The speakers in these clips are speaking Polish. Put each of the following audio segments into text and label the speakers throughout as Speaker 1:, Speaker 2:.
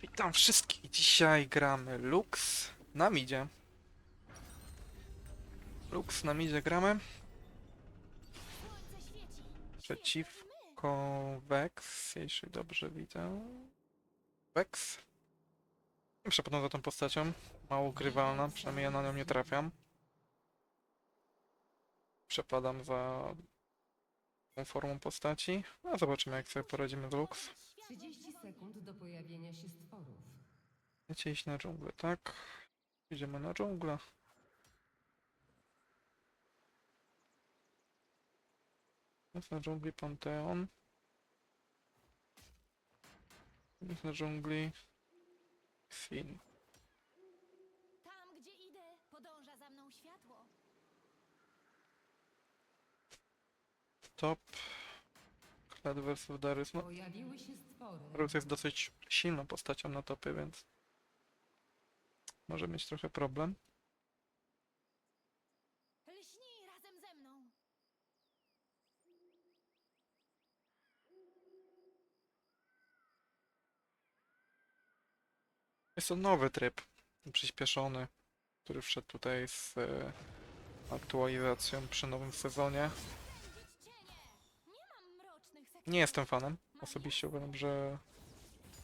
Speaker 1: Witam wszystkich. Dzisiaj gramy Lux na midzie. Lux na midzie gramy. Przeciwko Vex, jeśli dobrze widzę. Vex. Przepadam za tą postacią. Mało grywalna, przynajmniej ja na nią nie trafiam. Przepadam za tą formą postaci. A zobaczymy jak sobie poradzimy z Lux.
Speaker 2: 30 sekund do pojawienia się stworów.
Speaker 1: Chcecie iść na dżunglę, tak? Idziemy na dżunglę. Jest na dżungli Panteon. Jest na dżungli Xin.
Speaker 3: Tam, gdzie idę, podąża za mną światło.
Speaker 1: Top. Kled vs Darius. No,
Speaker 2: Pojawiły się stwory.
Speaker 1: Darius jest dosyć silną postacią na topy, więc może mieć trochę problem.
Speaker 3: Lśnij razem ze mną.
Speaker 1: Jest to nowy tryb, przyspieszony, który wszedł tutaj z e, aktualizacją przy nowym sezonie.
Speaker 3: Nie
Speaker 1: jestem fanem. Osobiście uważam, że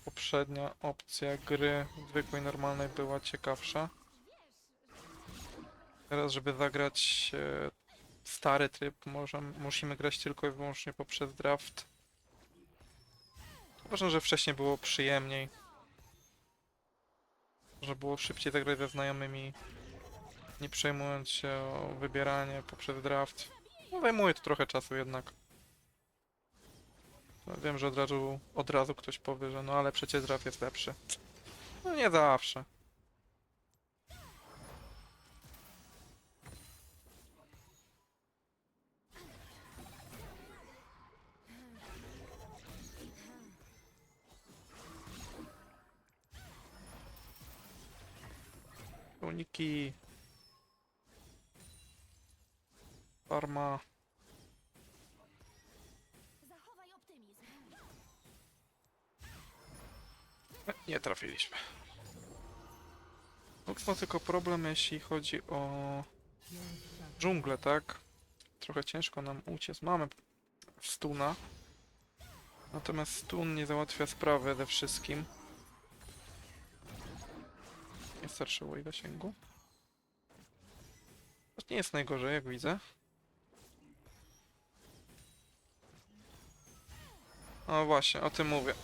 Speaker 1: poprzednia opcja gry zwykłej, normalnej była ciekawsza. Teraz, żeby zagrać e, stary tryb, musimy grać tylko i wyłącznie poprzez draft. Uważam, że wcześniej było przyjemniej. Że było szybciej zagrać ze znajomymi, nie przejmując się o wybieranie poprzez draft. No, zajmuje to trochę czasu jednak. No, wiem, że od razu, od razu ktoś powie, że no ale przecież draft jest lepszy. No nie zawsze. Uniki. Farma. Nie trafiliśmy. Lux ma tylko problem, jeśli chodzi o dżunglę, tak? Trochę ciężko nam uciec. Mamy stuna. Natomiast stun nie załatwia sprawy ze wszystkim. Nie starczyło jej zasięgu. To nie jest najgorzej, jak widzę. O właśnie, o tym mówię.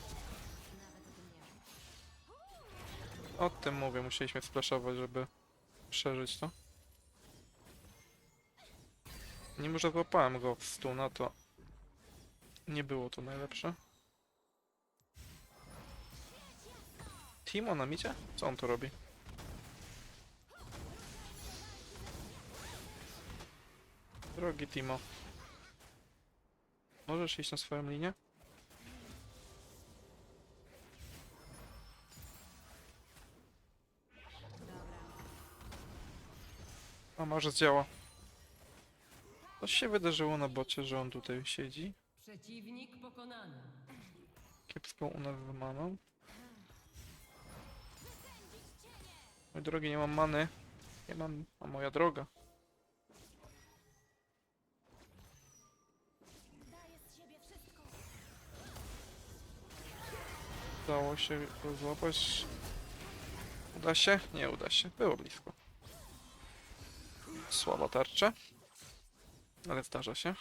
Speaker 1: O tym mówię, musieliśmy splaszować, żeby przeżyć to. Mimo, że złapałem go w stuna, to nie było to najlepsze. Timo na micie? Co on tu robi? Drogi Timo. Możesz iść na swoją linię? A może zdziała. Coś się wydarzyło na bocie, że on tutaj siedzi.
Speaker 2: Przeciwnik pokonany.
Speaker 1: Kiepską u nas z maną. Mój drogi, nie mam many. Nie mam, a moja droga. Udało się go złapać. Uda się? Nie uda się. Było blisko. Słaba tarcza. Ale zdarza się.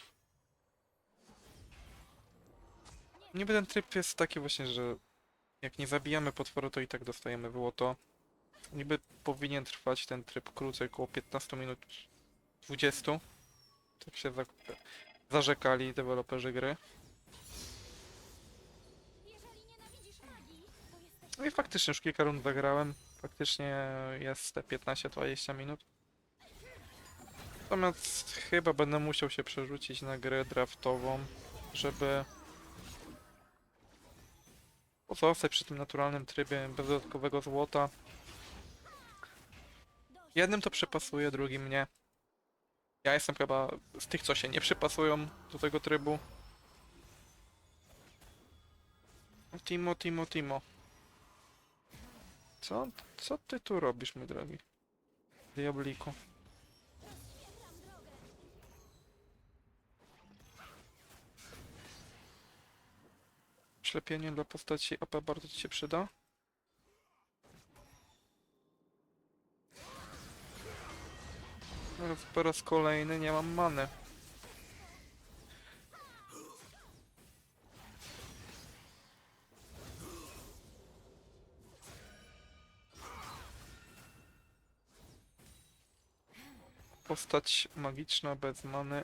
Speaker 1: Niby ten tryb jest taki właśnie, że jak nie zabijamy potworu, to i tak dostajemy złoto. Niby powinien trwać ten tryb krócej, około 15 minut 20. Tak się za zarzekali deweloperzy gry. No i faktycznie już kilka rund zagrałem. Faktycznie jest te 15-20 minut. Natomiast chyba będę musiał się przerzucić na grę draftową, żeby pozostać przy tym naturalnym trybie bez dodatkowego złota. Jednym to przypasuje, drugim nie. Ja jestem chyba z tych, co się nie przypasują do tego trybu. Timo, Timo, Timo. Co, co ty tu robisz, mój drogi? Diabliku. Ślepienie dla postaci AP bardzo ci się przyda. Teraz po raz kolejny nie mam many. Postać magiczna bez many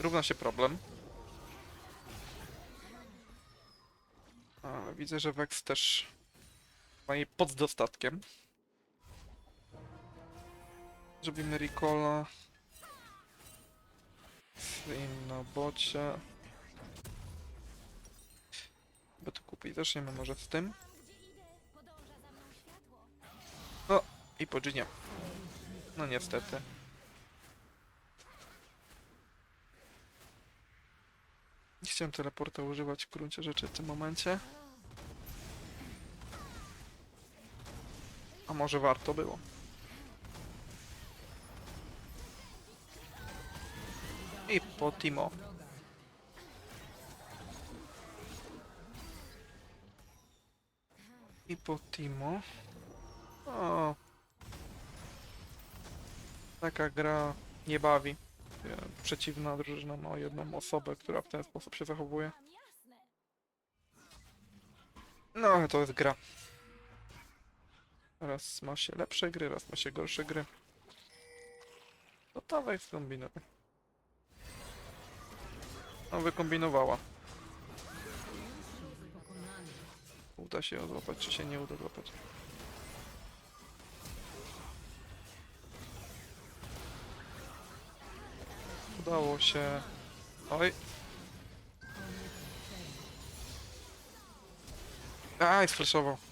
Speaker 1: równa się problem. Ale widzę, że Vex też ma jej pod dostatkiem. Zrobimy Ricola. Swim na bocie. Bo to kupić zaczniemy może z tym.
Speaker 3: Światło.
Speaker 1: I po Ginie. No niestety. Nie chciałem teleporta używać w gruncie rzeczy w tym momencie. A może warto było. I po Timo. I po Timo. O. Taka gra nie bawi. Przeciwna drużyna ma jedną osobę, która w ten sposób się zachowuje. No ale to jest gra. Raz ma się lepsze gry, raz ma się gorsze gry. To dawaj skombinuj. No wykombinowała. Uda się ją złapać, czy się nie uda złapać. Udało się. Oj. Aj, sflashował.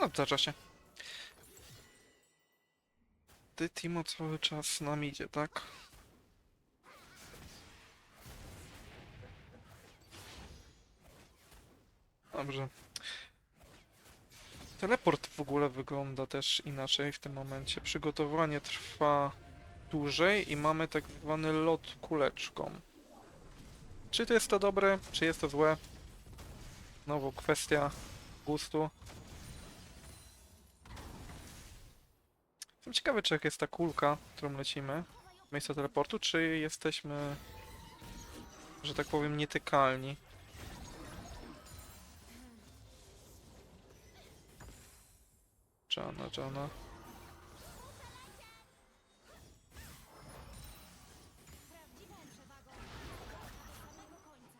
Speaker 1: No, zdarza się. Ty, Timo, cały czas nam idzie, tak? Dobrze. Teleport w ogóle wygląda też inaczej w tym momencie. Przygotowanie trwa dłużej i mamy tak zwany lot kuleczką. Czy to jest to dobre, czy jest to złe? Znowu kwestia gustu. Jestem ciekawy, czy jest ta kulka, którą lecimy, w miejscu teleportu, czy jesteśmy, że tak powiem, nietykalni. Jana, Jana.
Speaker 3: Prawdziwą przewagą. Do samego końca.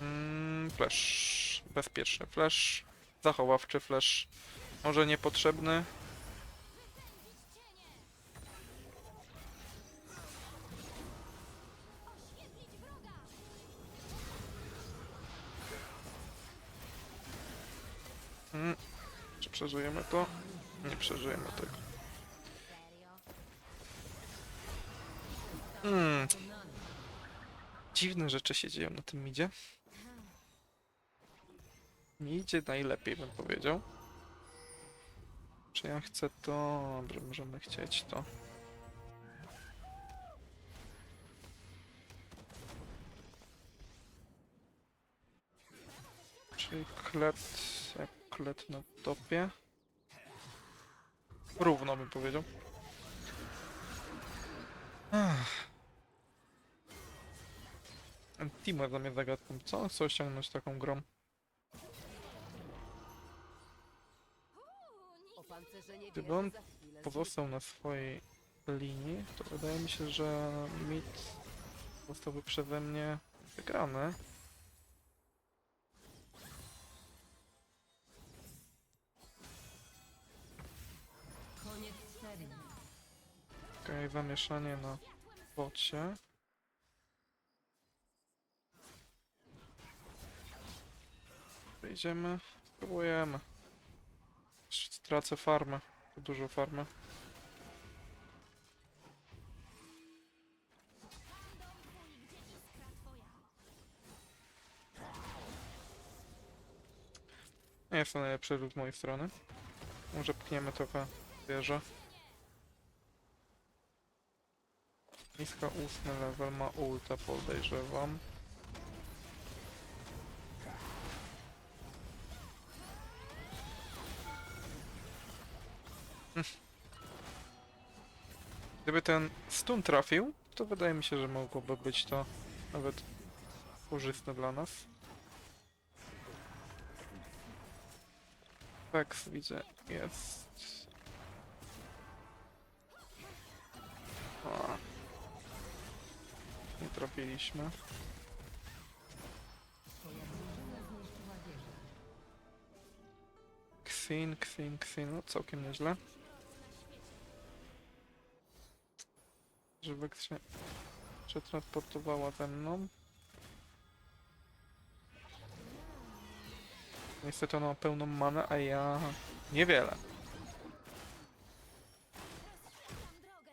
Speaker 1: Mm, flash. Bezpieczny flash. Zachowawczy flash. Może niepotrzebny.
Speaker 3: Wypędzić cienie. Oświetlić wroga.
Speaker 1: Mm. Czy przeżyjemy to? Nie przeżyjemy tego. Mm.
Speaker 2: Pokonany.
Speaker 1: Dziwne rzeczy się dzieją na tym midzie. Nie idzie najlepiej, bym powiedział. Czy ja chcę to? Dobrze, możemy chcieć to. Czyli klet, jak klet na topie. Równo bym powiedział. Ach. Timo dla mnie zagadką. Co on chce osiągnąć taką grą? Gdyby on pozostał na swojej linii, to wydaje mi się, że mid zostałby przeze mnie wygrany. Okej, zamieszanie na bocie. Wyjdziemy, spróbujemy. Stracę farmę. dużo
Speaker 3: farmę.
Speaker 1: Nie jest to najlepszy ruch z mojej strony. Może pchniemy trochę wieżę. Niska ósmy level ma ulta, podejrzewam. Gdyby ten stun trafił, to wydaje mi się, że mogłoby być to nawet korzystne dla nas. Vex widzę jest. O. Nie trafiliśmy. Xin, Xin, Xin, no całkiem nieźle. Że się przetransportowała ze mną. Niestety ona ma pełną manę, a ja niewiele.
Speaker 3: Rozszerzam drogę.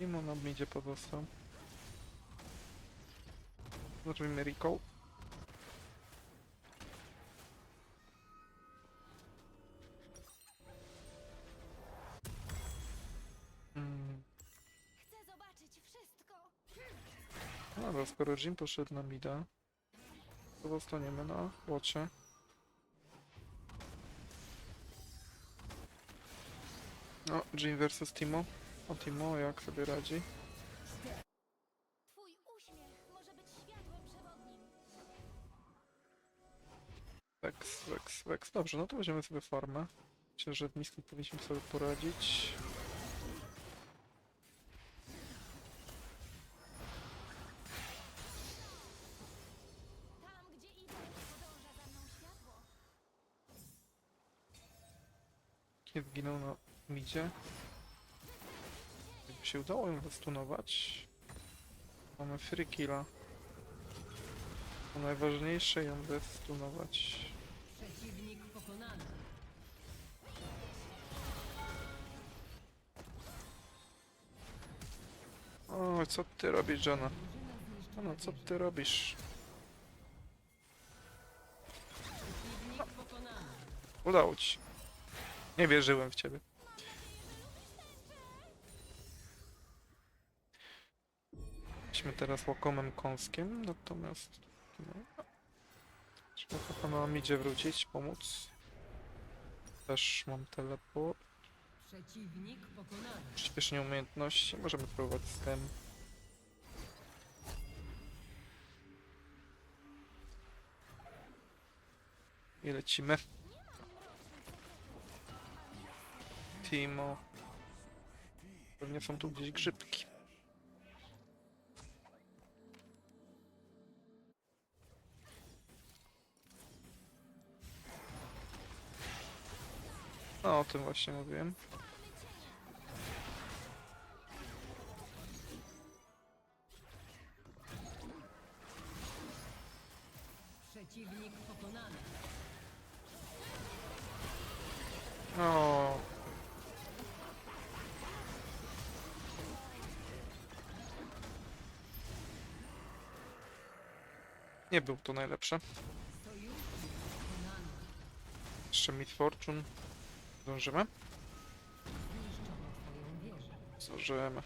Speaker 1: I mu nam idzie pozostał. Zrobimy recall.
Speaker 3: Chcę zobaczyć wszystko.
Speaker 1: dobra, skoro Jim poszedł na mida, to zostaniemy na łocie. No, Jim versus Timo. O Timo, jak sobie radzi? Vex. Dobrze, no to weźmiemy sobie farmę. Myślę, że w niskim powinniśmy sobie poradzić.
Speaker 3: Światło.
Speaker 1: Nie zginął na midzie. Jakby się udało ją zastunować. Mamy free killa. To najważniejsze ją zastunować. Co ty robisz,
Speaker 2: zniszczyła
Speaker 1: No, co ty robisz?
Speaker 2: Pokonany.
Speaker 1: Udało ci. Nie wierzyłem w ciebie. Idźmy teraz łakomym kąskiem, natomiast... No, trzeba chyba nam idzie wrócić, pomóc. Też mam teleport.
Speaker 2: Przeciwnik pokonany.
Speaker 1: Przyspieszenie umiejętności. Możemy próbować z tym. I lecimy. Timo. Pewnie są tu gdzieś grzybki. No, o tym właśnie mówiłem. Nie był to najlepsze. Jeszcze Mid Fortune. Zdążymy? Zdążymy.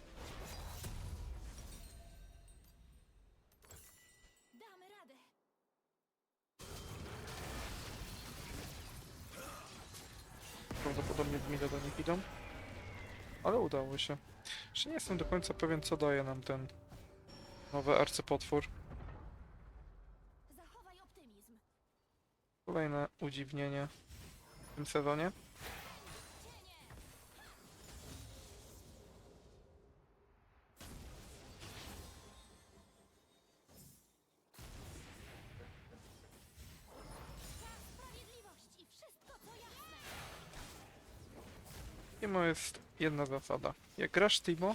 Speaker 1: Prawdopodobnie w Mida do nich idą. Ale udało się. Jeszcze nie jestem do końca pewien, co daje nam ten nowy arcypotwór. Kolejne udziwnienie w tym sezonie. Timo jest jedna zasada. Jak grasz Timo,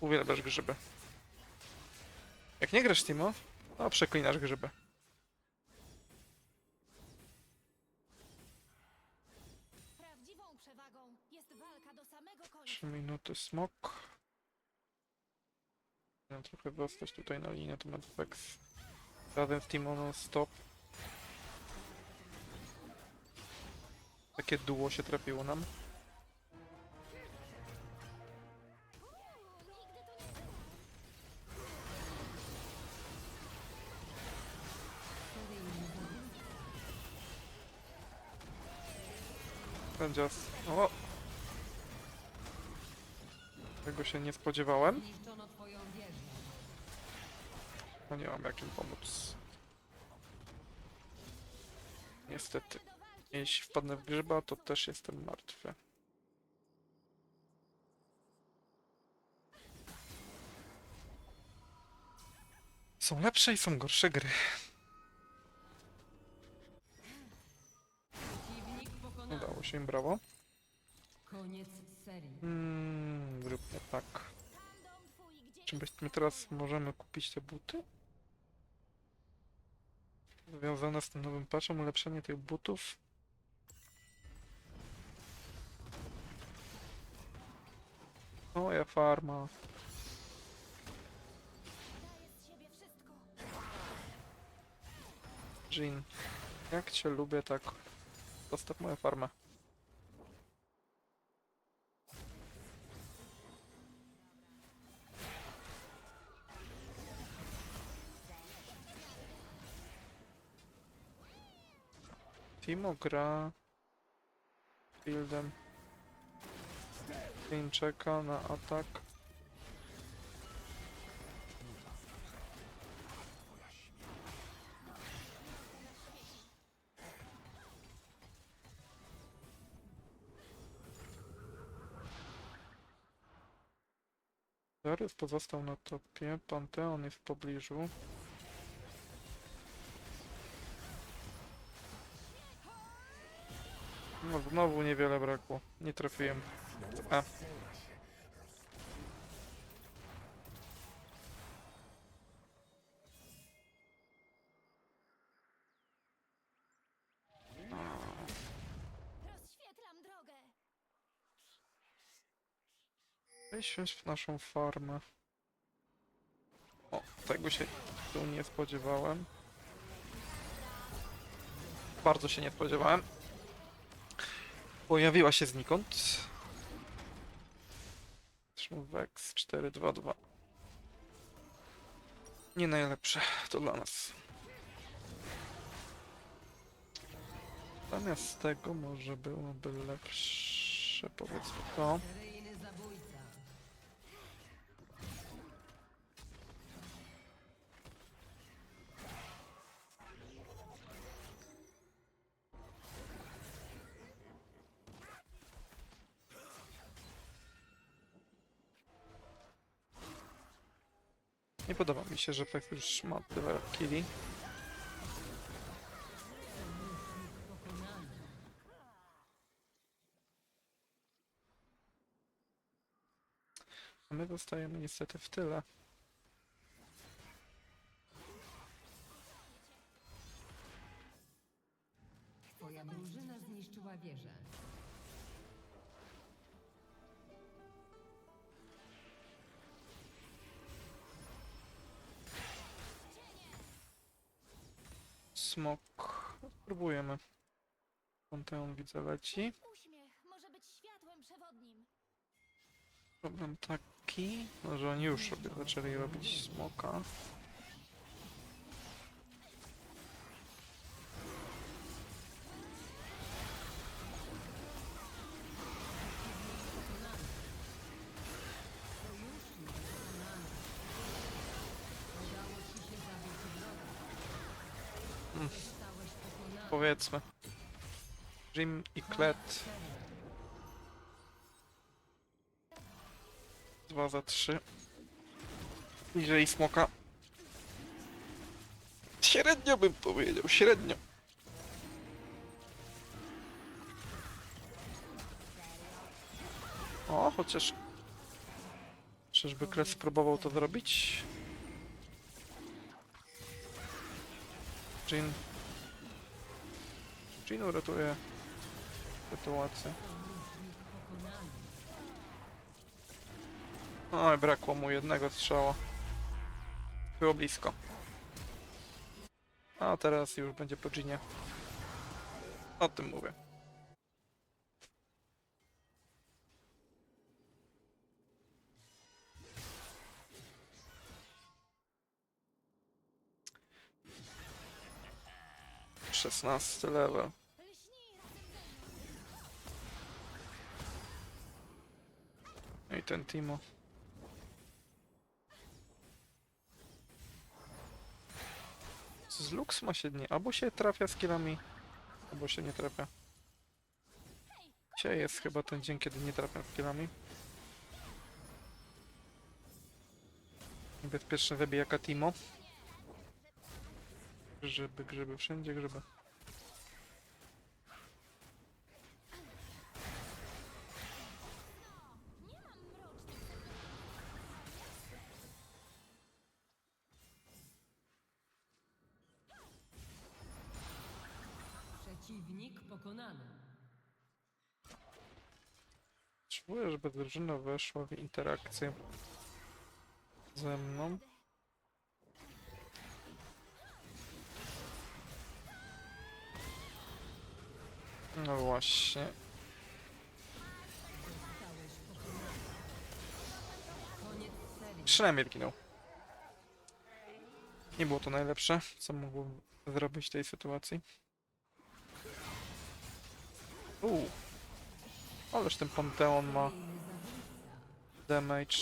Speaker 1: uwielbiasz grzyby. Jak nie grasz Timo, to przeklinasz grzyby. 3 minuty smok. Chciałem trochę zostać tutaj na linię, to Medvex razem z Timoną stop. Takie duo się trafiło nam. Sędzia. s- O! Tego się nie spodziewałem. No nie mam jak im pomóc. Niestety. Jeśli wpadnę w grzyba, to też jestem martwy. Są lepsze i są gorsze gry. Udało się im, brawo.
Speaker 2: Koniec serii.
Speaker 1: Mm, tak. Czy
Speaker 3: jest
Speaker 1: my teraz możemy kupić te buty? Związane z tym nowym patchem, ulepszenie tych butów. Moja farma. Jean, jak cię lubię, tak zostaw moją farmę. Timo gra fieldem. Kane czeka na atak. Darius pozostał na topie, Panteon jest w pobliżu. No znowu niewiele brakło. Nie trafiłem. A.
Speaker 3: Rozświetlam drogę.
Speaker 1: Weź wziąć w naszą farmę. O, tego się tu nie spodziewałem. Bardzo się nie spodziewałem. Pojawiła się znikąd. Vex 422. Nie najlepsze to dla nas. Zamiast tego może byłoby lepsze powiedzmy to. Nie podoba mi się, że Vex już ma tyle killi. A my zostajemy niestety w tyle. Panteon widzę leci.
Speaker 3: Uśmiech może być światłem przewodnim.
Speaker 1: Problem taki, no, że oni już sobie zaczęli robić smoka. Mm.
Speaker 2: Pokonany.
Speaker 1: Powiedzmy. Jim i Klet. 2 za 3. Bliżej smoka. Średnio bym powiedział, średnio. O, chociaż... Czyżby Kret spróbował to zrobić? Jin... Jin uratuje
Speaker 2: sytuacja.
Speaker 1: Oj, brakło mu jednego strzała. Było blisko. A teraz już będzie po Ginie. O tym mówię. Szesnasty level. Ten Timo. Z Lux ma się nie. Albo się trafia z killami, albo się nie trafia. Dzisiaj jest chyba ten dzień, kiedy nie trafiam z killami. Niebezpieczny wybijaka Timo. Grzyby, grzyby, wszędzie grzyby. Żeby drużyna weszła w interakcję ze mną. No właśnie. Przynajmniej zginął. Nie było to najlepsze, co mógłbym zrobić w tej sytuacji. Uuu. Ależ ten Panteon ma. Damage.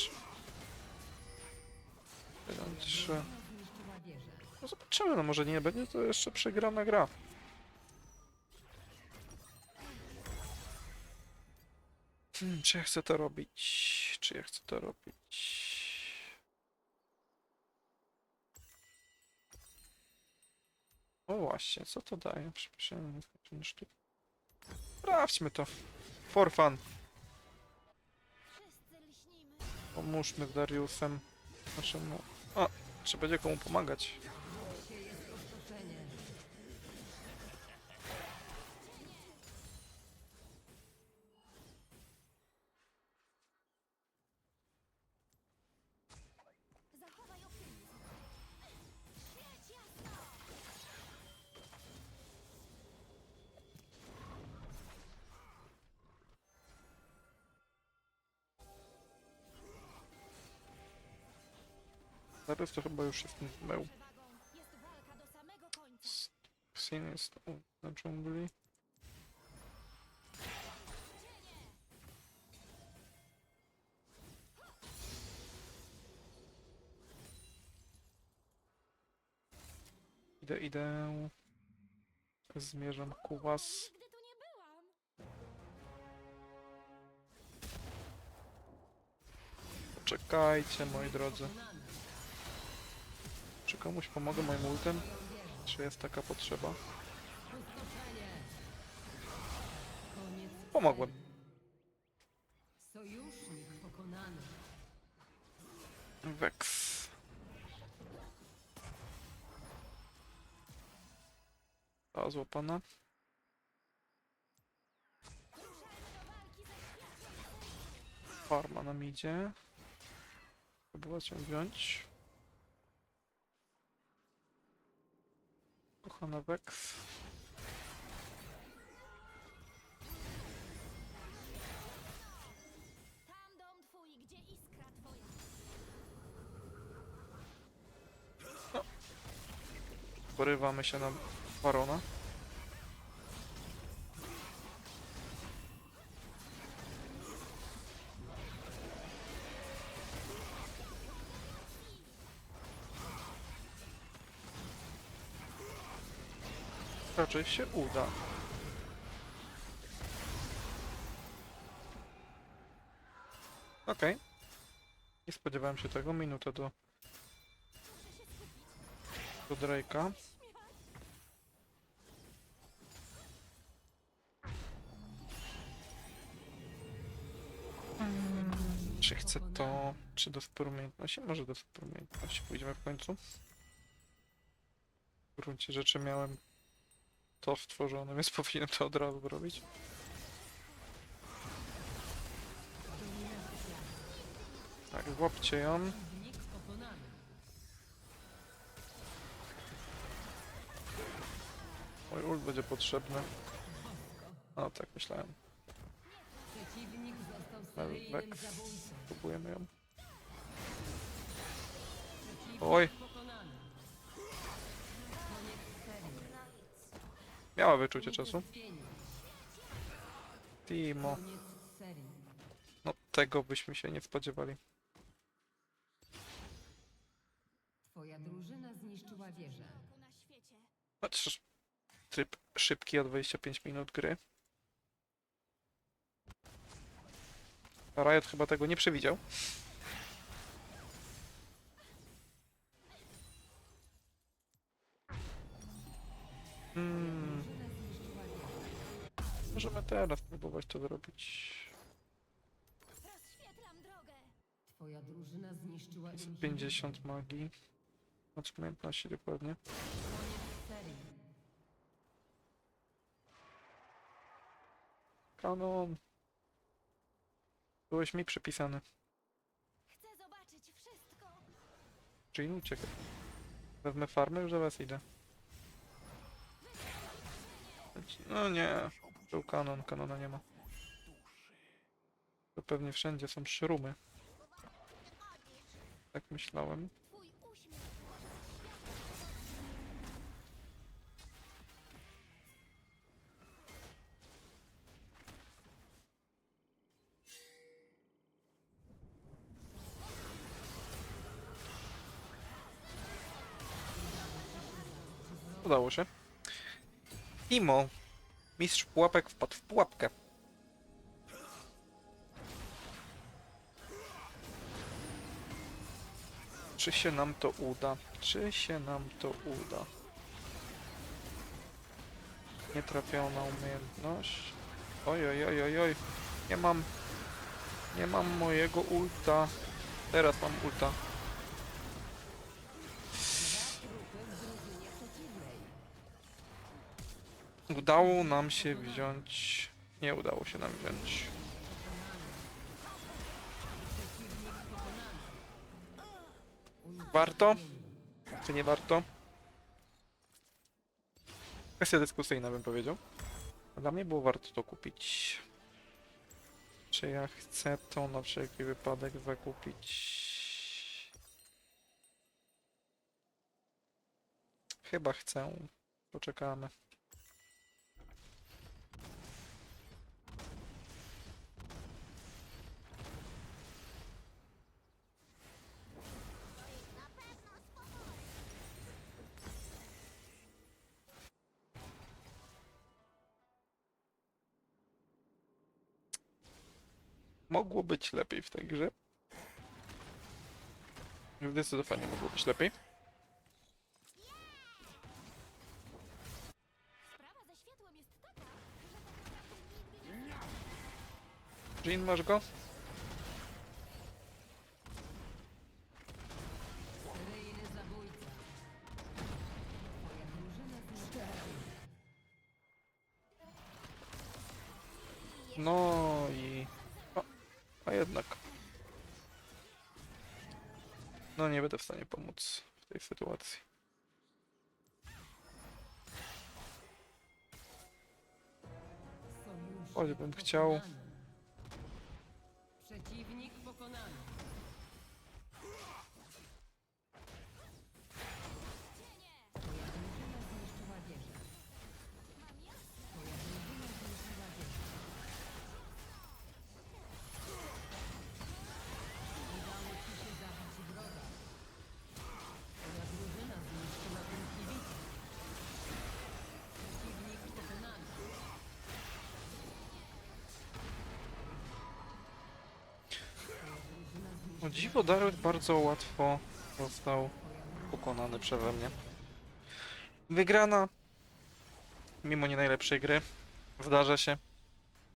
Speaker 1: 1, 3.
Speaker 2: Drużyna zniszczyła wieżę.
Speaker 1: No zobaczymy, no może nie będzie to jeszcze przegrana gra. Hmm, czy ja chcę to robić? Czy ja chcę to robić? O właśnie, co to daje? Przepraszam, sztuki. Sprawdźmy to. For fun. Pomóżmy Dariusem. Naszemu... O, czy będzie komu pomagać? Darius to chyba już jest był. Xin jest u, na dżungli. Idę, idę. Zmierzam ku was. Poczekajcie, moi drodzy. Czy komuś pomogę moim ultem? Czy jest taka potrzeba? Pomogłem.
Speaker 2: Sojusznik pokonany.
Speaker 1: Vex. Ta złapana. Farma nam idzie. Próbować cię wziąć. Kochana Vex.
Speaker 3: Tam dom twój, gdzie iskra twoja.
Speaker 1: Porywamy się na Barona. Raczej się uda. Okej. Nie spodziewałem się tego. Minutę do, do Drake'a. Czy chcę to, czy do umiejętności? Może do umiejętności pójdziemy w końcu. W gruncie rzeczy miałem to stworzone, więc powinienem to od razu.
Speaker 2: Dominacja.
Speaker 1: Tak, złapcie ją. Mój ult będzie potrzebny. No tak myślałem. Próbujemy ją. Oj. Miała wyczucie czasu. Timo. No tego byśmy się nie spodziewali.
Speaker 2: Twoja drużyna zniszczyła wieżę.
Speaker 1: Patrz, tryb szybki o 25 minut gry. Riot chyba tego nie przewidział. Hmm. Możemy teraz próbować to zrobić.
Speaker 3: Rozświetlam drogę.
Speaker 2: Twoja drużyna zniszczyła
Speaker 1: Jest
Speaker 2: inhibitor.
Speaker 1: 50 magii. Znaczy umiejętności dokładnie. Kanon. Byłeś mi przypisany.
Speaker 3: Chcę zobaczyć wszystko.
Speaker 1: Czyli uciekaj. Wezmę farmę, już do was idę. No nie. Był kanon, kanona nie ma. To pewnie wszędzie są szrumy. Tak myślałem. Udało się. Imo. Mistrz pułapek wpadł w pułapkę. Czy się nam to uda? Czy się nam to uda? Nietrafiona umiejętność. Oj, oj, oj, oj, oj. Nie mam... Nie mam mojego ulta. Teraz mam ulta. Udało nam się wziąć... Nie udało się nam wziąć. Warto? Czy nie warto? Kwestia dyskusyjna bym powiedział. Dla mnie było warto to kupić. Czy ja chcę to na wszelki wypadek zakupić? Chyba chcę. Poczekamy. Mogło być lepiej w tej grze. Zdecydowanie mogło być lepiej. Jean, masz go? No i... A jednak. No nie będę w stanie pomóc w tej sytuacji. Choćbym chciał. Dziwo, Darius bardzo łatwo został pokonany przeze mnie. Wygrana. Mimo nie najlepszej gry. Zdarza się.